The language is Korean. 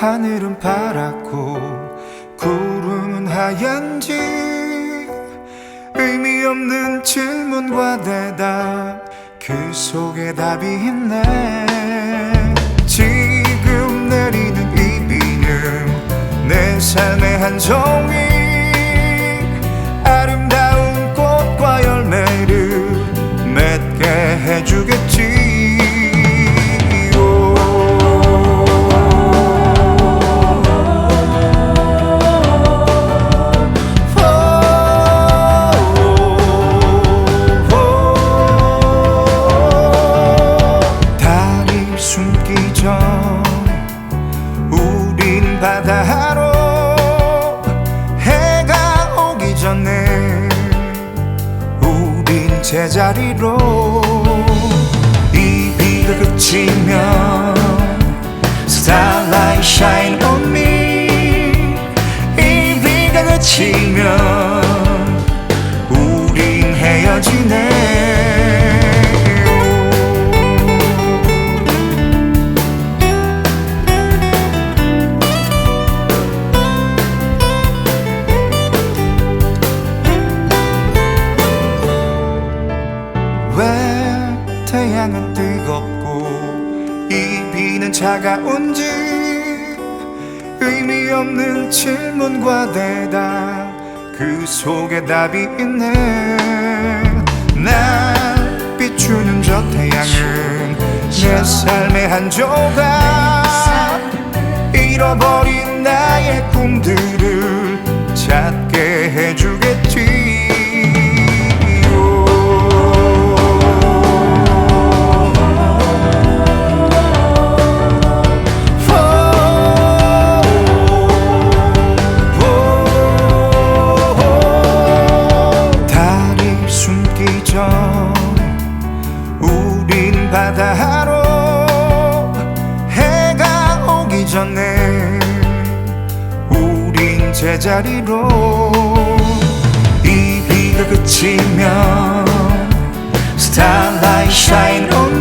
하늘은 파랗고 구름은 하얀지 의미 없는 질문과 대답 그 속에 답이 있네. 지금 내리는 이 비는 내 삶의 한 종이 우린 바다로 해가 오기 전에 우린 제자리로 이 비가 그치면 이 비는 차가운지 의미 없는 질문과 대답 그 속에 답이 있네. 날 비추는 저 태양은 내 삶의 한 조각. 잃어버린 나의 꿈들을 찾게 해주 전에 우린 제자리로 이 비가 그치면 Starlight shine on